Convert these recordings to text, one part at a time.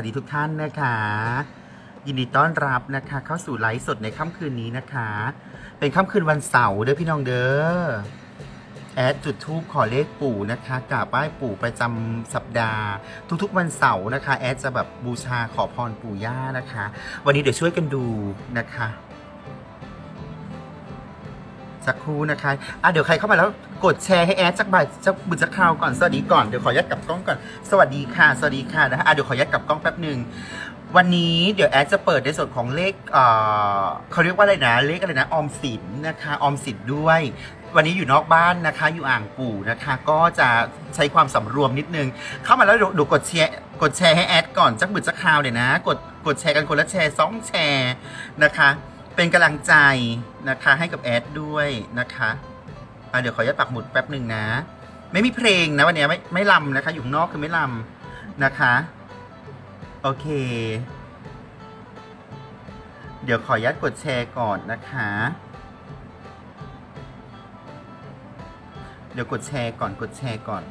วัสดีทุกท่านนะคะ ยินดีต้อนรับนะคะ เข้าสู่ไลฟ์สดในค่ำคืนนี้นะคะ เป็นค่ำคืนวันเสาร์เด้อพี่น้องเด้อแอดจุดทูบขอเลขปู่นะคะกราบไหว้ปู่ประจำสัปดาห์ ทุกๆวันเสาร์นะคะ แอดจะแบบบูชาขอพรปู่ย่านะคะ วันนี้เดี๋ยวช่วยกันดูนะคะ สักครู่นะคะอะเดี๋ยวใครเข้ามาแล้วกดแชร์ให้แอดจักบ่ายจักบุญจักคราวก่อนสวัสดีก่อนเดี๋ยวขอยัดกลับกล้องก่อนสวัสดีค่ะสวัสดีค่ะนะคะอะเดี๋ยวขอยัดกลับกล้องแป๊บหนึ่งวันนี้เดี๋ยวแอดจะเปิดในส่วนของเลขเอ่อเขาเรียกว่าอะไรนะเลขอะไรนะออมสินนะคะออมสินด้วย วันนี้อยู่นอกบ้านนะคะ อยู่อ่างปู่นะคะ ก็จะใช้ความสำรวมนิดนึง เข้ามาแล้วเดี๋ยวเดี๋ยวกดแชร์กดแชร์ให้แอดก่อนจักบุญจักคราวเนี่ยนะ กดกดแชร์กันคนละแชร์สองแชร์นะคะ เป็นกำลังใจนะคะให้กับแอดด้วยนะคะอะเดี๋ยวขออนุญาตปักหมุดแป๊บหนึ่งนะ ไม่มีเพลงนะวันนี้ไม่ไม่ลำนะคะ อยู่ข้างนอกคือไม่ลำนะคะ โอเค เดี๋ยวขออนุญาตกดแชร์ก่อนนะคะ เดี๋ยวกดแชร์ก่อนกดแชร์ก่อน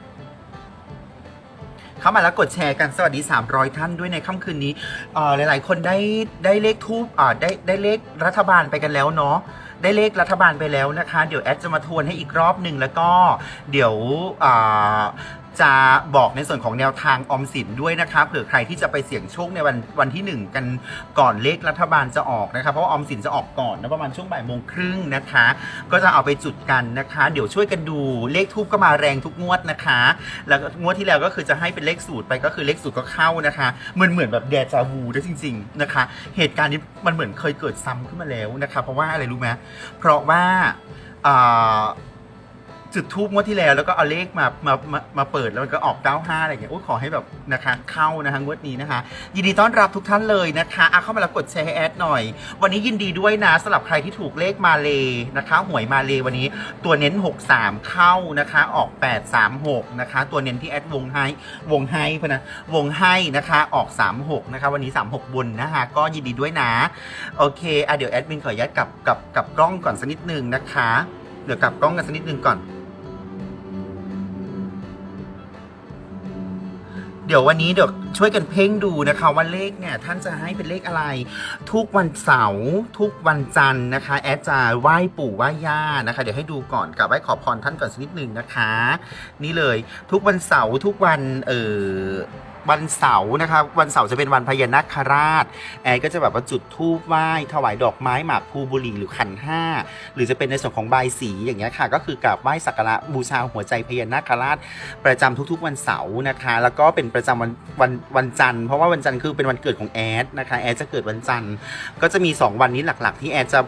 เข้ามาแล้วกดแชร์กันสวัสดี 300 ท่านด้วยในค่ำคืนนี้เอ่อหลาย ๆ คนได้ได้เลขทูบอ่าได้ได้เลขรัฐบาลไปกันแล้วเนาะ ได้เลขรัฐบาลไปแล้วนะคะ เดี๋ยวแอดจะมาทวนให้อีกรอบหนึ่งแล้วก็เดี๋ยวจะบอกในส่วนของแนวทางออมสินด้วยนะคะเผื่อใครที่จะไปเสี่ยงโชคในวันวันที่หนึ่งกันก่อนเลขรัฐบาลจะออกนะคะเพราะว่าออมสินจะออกก่อนนะประมาณช่วงบ่ายโมงครึ่งนะคะ ก็จะเอาไปจุดกันนะคะ เดี๋ยวช่วยกันดูเลขทูบก็มาแรงทุกงวดนะคะ แล้วก็งวดที่แล้วก็คือจะให้เป็นเลขสูตรไปก็คือเลขสูตรก็เข้านะคะเหมือนเหมือนแบบเดจาวูได้จริง ๆนะคะ เหตุการณ์นี้มันเหมือนเคยเกิดซ้ำขึ้นมาแล้วนะคะ เพราะว่าอะไรรู้ไหมเพราะว่า จุดทูบงวดที่แล้วแล้วก็เอาเลขมามามามาเปิดแล้วมันก็ออก 95 อะไรอย่างเงี้ยโอ้ขอให้แบบนะคะเข้านะคะงวดนี้นะคะ ยินดีต้อนรับทุกท่านเลยนะคะอะเข้ามาแล้วกดแชร์ให้แอดหน่อย วันนี้ยินดีด้วยนะสำหรับใครที่ถูกเลขมาเลนะคะ หวยมาเลวันนี้ตัวเน้น 63 เข้านะคะออก 836 นะคะ ตัวเน้นที่แอดวงให้วงให้พะนะวงให้นะคะออก 36 นะคะ วันนี้ 36 บนนะคะก็ยินดีด้วยนะโอเคอะเดี๋ยวแอดมินขออนุญาตกลับกลับกลับกล้องก่อนสักนิดนึงนะคะเดี๋ยวกลับกล้องกันสักนิดนึงก่อน เดี๋ยววันนี้เดี๋ยวช่วยกันเพ่งดูนะคะว่าเลขเนี่ยท่านจะให้เป็นเลขอะไร ทุกวันเสาร์ทุกวันจันทร์นะคะ แอดจะไหว้ปู่ไหว้ย่านะคะ เดี๋ยวให้ดูก่อนกับไหว้ขอพรท่านก่อนสักนิดหนึ่งนะคะ นี่เลยทุกวันเสาร์ทุกวันเออ วันเสาร์นะคะวันเสาร์จะเป็นวันพญานาคราชแอดก็จะแบบว่าจุดธูปไหว้ถวายดอกไม้หมากพลูบุหรี่หรือขันห้าหรือจะเป็นในส่วนของใบสีอย่างเงี้ยค่ะ ก็คือกราบไหว้สักการะบูชาหัวใจพญานาคราช ประจำทุกๆ วันเสาร์นะคะ แล้วก็เป็นประจำวันวันวันจันทร์เพราะว่าวันจันทร์คือเป็นวันเกิดของแอดนะคะแอดจะเกิดวันจันทร์ก็จะมี 2 วันนี้หลักๆ ที่แอดจะ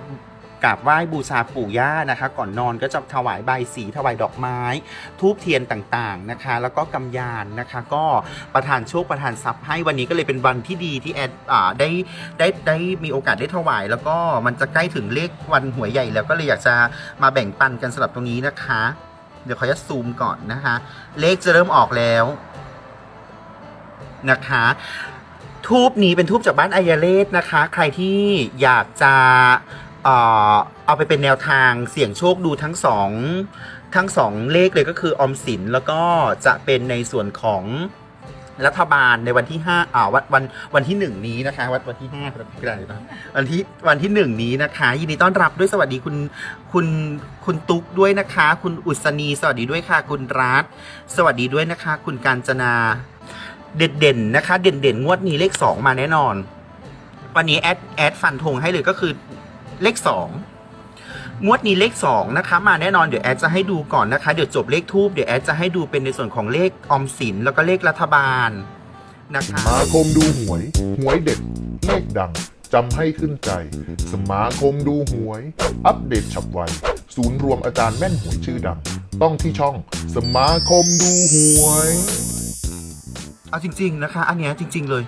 กราบไหว้บูชาปู่ย่านะคะ ก่อนนอนก็จะถวายใบสีถวายดอกไม้ ทูบเทียนต่างๆนะคะ แล้วก็กำยานนะคะ ก็ประทานโชคประทานทรัพย์ให้วันนี้ก็เลยเป็นวันที่ดีที่แอดอ่าได้ได้ได้มีโอกาสได้ถวาย แล้วก็มันจะใกล้ถึงเลขวันหวยใหญ่แล้วก็เลยอยากจะมาแบ่งปันกันสำหรับตรงนี้นะคะ เดี๋ยวขอยัดซูมก่อนนะคะ เลขจะเริ่มออกแล้วนะคะทูบนี้เป็นทูบจากบ้านอายาเลศนะคะ ใครที่อยากจะ เอาไปเป็นแนวทางเสี่ยงโชคดูทั้งสองทั้งสองเลขเลยก็คือออมสินแล้วก็จะเป็นในส่วนของรัฐบาลในวันที่ห้าอ่าวันวันวันที่หนึ่งนี้นะคะวันวันที่ห้าพฤศจิกายนวันที่วันที่หนึ่งนี้นะคะยินดีต้อนรับด้วยสวัสดีคุณคุณคุณตุ๊กด้วยนะคะ คุณอุศนีสวัสดีด้วยค่ะ คุณรัฐสวัสดีด้วยนะคะ คุณการจนาเด่นๆนนะคะ เด่นๆงวดนี้เลข2มาแน่นอน วันนี้แอดแอดฟันธงให้เลยก็คือ เลข 2งวดนี้เลข 2 นะคะ มาแน่นอนเดี๋ยวแอดจะให้ดูก่อนนะคะ เดี๋ยวจบเลขทูบเดี๋ยวแอดจะให้ดูเป็นในส่วนของเลขออมสินแล้วก็เลขรัฐบาลนะคะสมาคมดูหวย หวยเด็ดเลขดังจำให้ขึ้นใจ สมาคมดูหวย อัปเดตฉับไวศูนย์รวมอาจารย์แม่นหวยชื่อดัง ต้องที่ช่อง สมาคมดูหวย เอาจริง ๆนะคะ อันเนี้ยจริง ๆเลย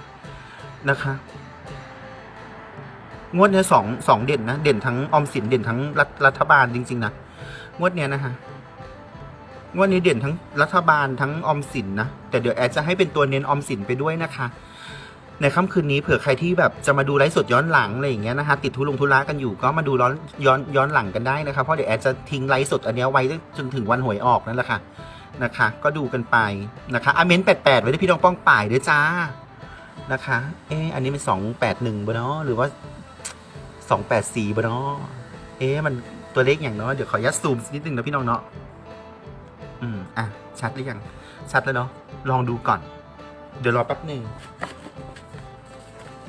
นะคะ งวดเนี้ยสองสองเด่นนะ เด่นทั้งออมสินเด่นทั้งรัฐรัฐบาลจริง ๆ นะงวดเนี้ยนะฮะงวดนี้เด่นทั้งรัฐบาลทั้งออมสินนะแต่เดี๋ยวแอดจะให้เป็นตัวเน้นออมสินไปด้วยนะคะ ในค่ำคืนนี้เผื่อใครที่แบบจะมาดูไลฟ์สดย้อนหลังอะไรอย่างเงี้ยนะคะติดทุลงทุระกันอยู่ก็มาดูย้อนย้อนย้อนหลังกันได้นะคะเพราะเดี๋ยวแอดจะทิ้งไลฟ์สดอันเนี้ยไว้จนถึงวันหวยออกนั่นแหละค่ะนะคะ ก็ดูกันไปนะคะอาเมนแปดแปดไว้ด้วยพี่น้องป้องป่ายด้วยจ้านะคะ เอออันนี้เป็นสองแปดหนึ่งบ่เนาะหรือว่า สองแปดสี่บเนาะเอ๊ะมันตัวเลขอย่างเนาะเดี๋ยวขอยัดซูมนิดนึงนะพี่น้องเนาะอืมอะชัดหรือยังชัดแล้วเนาะลองดูก่อน เดี๋ยวรอแป๊บหนึ่ง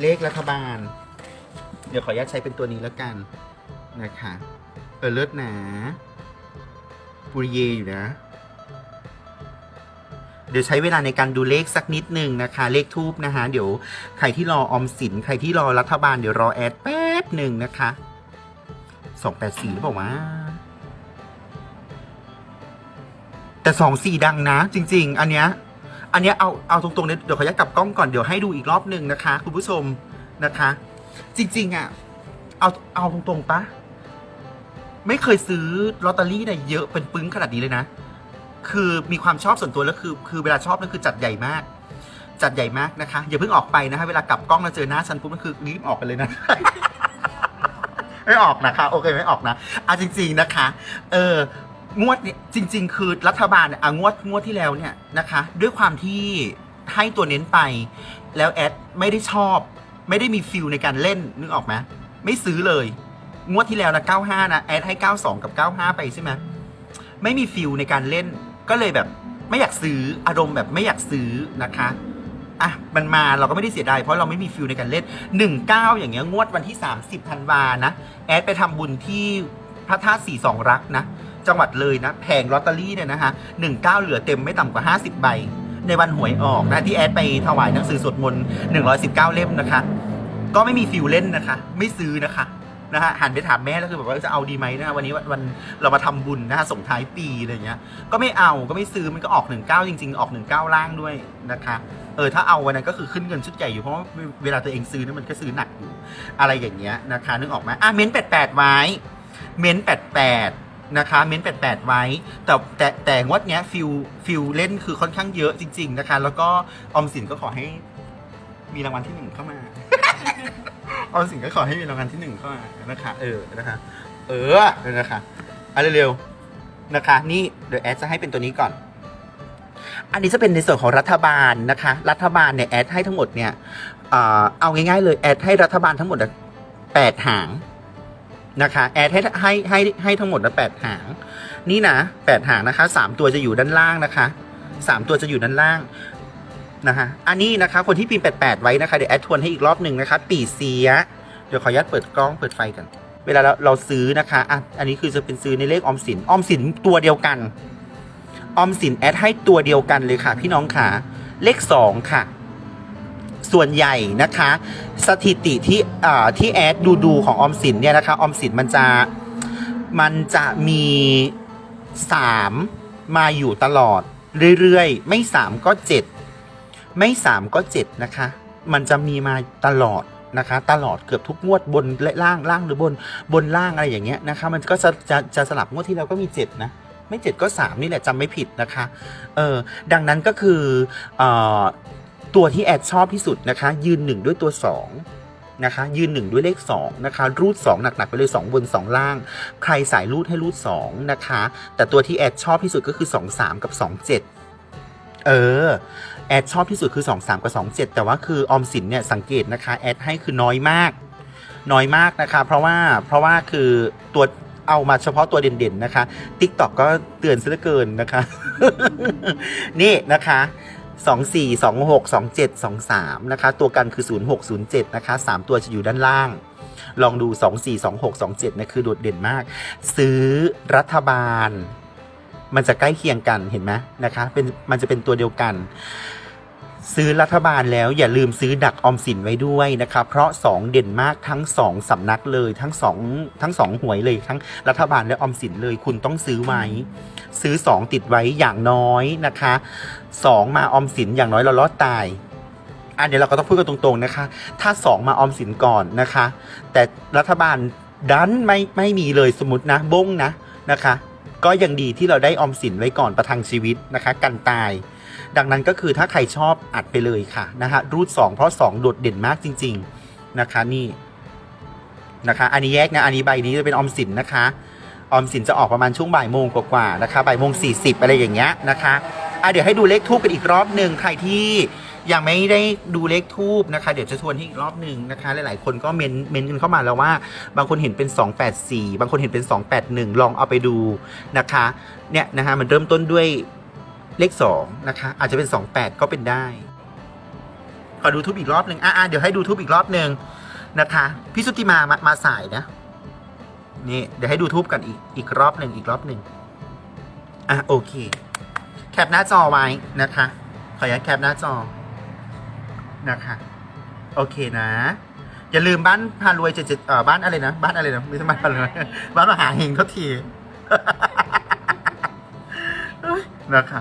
เลขรัฐบาล เดี๋ยวขออนุญาตใช้เป็นตัวนี้แล้วกันนะคะเออเลิศหนาปุริเยอยู่นะ เดี๋ยวใช้เวลาในการดูเลขสักนิดหนึ่งนะคะ เลขทูบนะคะ เดี๋ยวใครที่รอออมสิน ใครที่รอรัฐบาลเดี๋ยวรอแอดแป๊บ หนึ่งนะคะสองแปดสี่หรือเปล่าวะแต่สองสี่ดังนะ จริง ๆ อันเนี้ยอันเนี้ยเอาเอาตรงๆเนี่ยเดี๋ยวขออนุญาตกลับกล้องก่อนเดี๋ยวให้ดูอีกรอบหนึ่งนะคะ คุณผู้ชมนะคะ จริง ๆ อะ เอาเอาตรงๆปะไม่เคยซื้อลอตเตอรี่เนี่ยเยอะเป็นปึ้งขนาดนี้เลยนะ คือมีความชอบส่วนตัวแล้วคือ คือเวลาชอบนั่นคือจัดใหญ่มาก จัดใหญ่มากนะคะ อย่าเพิ่งออกไปนะคะเวลากลับกล้องแล้วเจอหน้าฉันปุ๊บมันคือรีบออกไปเลยนะ ไม่ออกนะคะ โอเคไม่ออกนะอะจริง ๆนะคะ เอองวดเนี่ยจริง ๆ คือรัฐบาลเนี่ยอะงวดงวดที่แล้วเนี่ยนะคะ ด้วยความที่ให้ตัวเน้นไป แล้วแอดไม่ได้ชอบ ไม่ได้มีฟิลในการเล่นนึกออกไหมไม่ซื้อเลย งวดที่แล้วนะ95นะแอดให้ 92 กับ 95 ไปใช่ไหมไม่มีฟิลในการเล่น ก็เลยแบบไม่อยากซื้ออารมณ์แบบไม่อยากซื้อนะคะ อะมันมาเราก็ไม่ได้เสียดายเพราะเราไม่มีฟิลในการเล่น 19 อย่างเงี้ยงวดวันที่ 30ธันวานะ แอดไปทำบุญที่พระธาตุสี่สองรักนะ จังหวัดเลยนะ แผงลอตเตอรี่เนี่ยนะฮะหนึ่งเก้าเหลือเต็มไม่ต่ำกว่า 50 ใบ ในวันหวยออกนะที่แอดไปถวายหนังสือสวดมนต์119 เล่มนะคะ ก็ไม่มีฟิลเล่นนะคะ ไม่ซื้อนะคะ นะฮะหันไปถามแม่แล้วคือแบบว่าจะเอาดีไหมนะฮะวันนี้วันเรามาทำบุญนะฮะส่งท้ายปีอะไรเงี้ย ก็ไม่เอาก็ไม่ซื้อมันก็ออก19จริง ๆ ออก19ล่างด้วยนะคะเออถ้าเอาวันนั้นก็คือขึ้นเงินชุดใหญ่อยู่เพราะว่าเวลาตัวเองซื้อนี่มันก็ซื้อหนักอยู่อะไรอย่างเงี้ยนะคะนึกออกไหมอะเม้นแปดแปดไว้เม้นแปดแปดนะคะเม้นแปดแปดไว้ แต่แต่แต่งวดเนี้ยฟิลฟิลเล่นคือค่อนข้างเยอะจริง ๆนะคะ แล้วก็ออมสินก็ขอให้มีรางวัลที่หนึ่งเข้ามา ออมสินก็ขอให้มีรางวัลที่หนึ่งเข้ามานะคะ เออนะคะ เออนะคะเอะไรเร็วๆนะคะ นี่เดี๋ยวแอดจะให้เป็นตัวนี้ก่อน อันนี้จะเป็นในส่วนของรัฐบาลนะคะ รัฐบาลเนี่ยแอดให้ทั้งหมดเนี่ยเอาง่ายๆเลยแอดให้รัฐบาลทั้งหมดแปดหางนะคะแอดให้ให้ให้ให้ทั้งหมดแปดหาง นี่นะแปดหางนะคะสามตัวจะอยู่ด้านล่างนะคะสามตัวจะอยู่ด้านล่าง นะคะอันนี้นะคะคนที่พิมพ์แปดแปดไว้นะคะ เดี๋ยวแอดทวนให้อีกรอบหนึ่งนะคะ ปีเสีย เดี๋ยวขออนุญาตเปิดกล้องเปิดไฟกัน เวลาเราเราซื้อนะคะอะอันนี้คือจะเป็นซื้อในเลขออมสิน ออมสินตัวเดียวกัน ออมสินแอดให้ตัวเดียวกันเลยค่ะ พี่น้องค่ะ เลขสองค่ะ ส่วนใหญ่นะคะ สถิติที่อ่าที่แอดดูดูของออมสินเนี่ยนะคะ ออมสินมันจะมันจะมีสามมาอยู่ตลอด เรื่อยๆ ไม่สามก็เจ็ด ไม่สามก็เจ็ดนะคะ มันจะมีมาตลอดนะคะ ตลอดเกือบทุกงวดบนและล่างล่างหรือบนบนล่างอะไรอย่างเงี้ยนะคะ มันก็จะจะจะสลับงวดที่แล้วก็มีเจ็ดนะไม่เจ็ดก็สามนี่แหละจำไม่ผิดนะคะเออดังนั้นก็คือเอ่อตัวที่แอดชอบที่สุดนะคะ ยืนหนึ่งด้วยตัวสองนะคะยืนหนึ่งด้วยเลขสองนะคะรูดสองหนัก ๆ ไปเลยสองบนสองล่าง ใครสายรูดให้รูดสองนะคะ แต่ตัวที่แอดชอบที่สุดก็คือสองสามกับสองเจ็ดเออ แอดชอบที่สุดคือ 2 3 กับ 2 7 แต่ว่าคือออมสินเนี่ยสังเกตนะคะแอดให้คือน้อยมาก น้อยมากนะคะ เพราะว่าเพราะว่าคือตัวเอามาเฉพาะตัวเด่นๆนะคะ t ิ k t o k ก็เตือนซะเหลือเกินนะคะ นี่นะคะ2 4 2 6 2 7 2 3นะคะ ตัวกันคือ0 6 0 7นะคะ3ตัวจะอยู่ด้านล่าง ลองดู2 4 2 6 2 7นะคือโดดเด่นมาก ซื้อรัฐบาล มันจะใกล้เคียงกันเห็นไหมนะคะเป็นมันจะเป็นตัวเดียวกัน ซื้อรัฐบาลแล้วอย่าลืมซื้อดักออมสินไว้ด้วยนะคะเพราะ 2 เด่นมากทั้ง 2สำนักเลยทั้ง2ทั้ง2หวยเลยทั้งรัฐบาลและออมสินเลยคุณต้องซื้อไว้ ซื้อ 2 ติดไว้อย่างน้อยนะคะ 2 มาออมสินอย่างน้อยเราลอดตายอะเดี๋ยวเราก็ต้องพูดกันตรงๆนะคะ ถ้าสองมาออมสินก่อนนะคะ แต่รัฐบาลดันไม่ไม่มีเลยสมมตินะบงนะนะคะ ก็ยังดีที่เราได้ออมสินไว้ก่อนประทังชีวิตนะคะ กันตาย ดังนั้นก็คือถ้าใครชอบอัดไปเลยค่ะนะฮะรูด 2 เพราะ 2 โดดเด่นมากจริง ๆนะคะนี่นะคะอันนี้แยกนะอันนี้ใบนี้จะเป็นออมสินนะคะออมสินจะออกประมาณช่วงบ่ายโมงกว่าๆนะคะบ่ายโมงสี่สิบอะไรอย่างเงี้ยนะคะอะเดี๋ยวให้ดูเลขทูบกันอีกรอบหนึ่งใครที่ ยังไม่ได้ดูเลขทูบนะคะ เดี๋ยวจะทวนให้อีกรอบหนึ่งนะคะ หลายๆ คนก็เมนเมนกันเข้ามาแล้วว่า บางคนเห็นเป็น 284 บางคนเห็นเป็น 281 ลองเอาไปดูนะคะ เนี่ยนะคะมันเริ่มต้นด้วยเลข2นะคะ อาจจะเป็น 28 ก็เป็นได้ขอดูทูบอีกรอบหนึ่งอะเดี๋ยวให้ดูทูบอีกรอบหนึ่งนะคะพี่สุติมามามาสายนะนี่เดี๋ยวให้ดูทูบกันอีกอีกรอบหนึ่งอีกรอบหนึ่งอะโอเค แคปหน้าจอไว้นะคะ ขออนุญาตแคปหน้าจอ นะคะ โอเคนะ อย่าลืมบ้านพารวยเจ็ดเจ็ดเอ่อบ้านอะไรนะ บ้านอะไรนะไม่ใช่บ้านพารวยบ้านมหาเฮงเขาทีนะคะ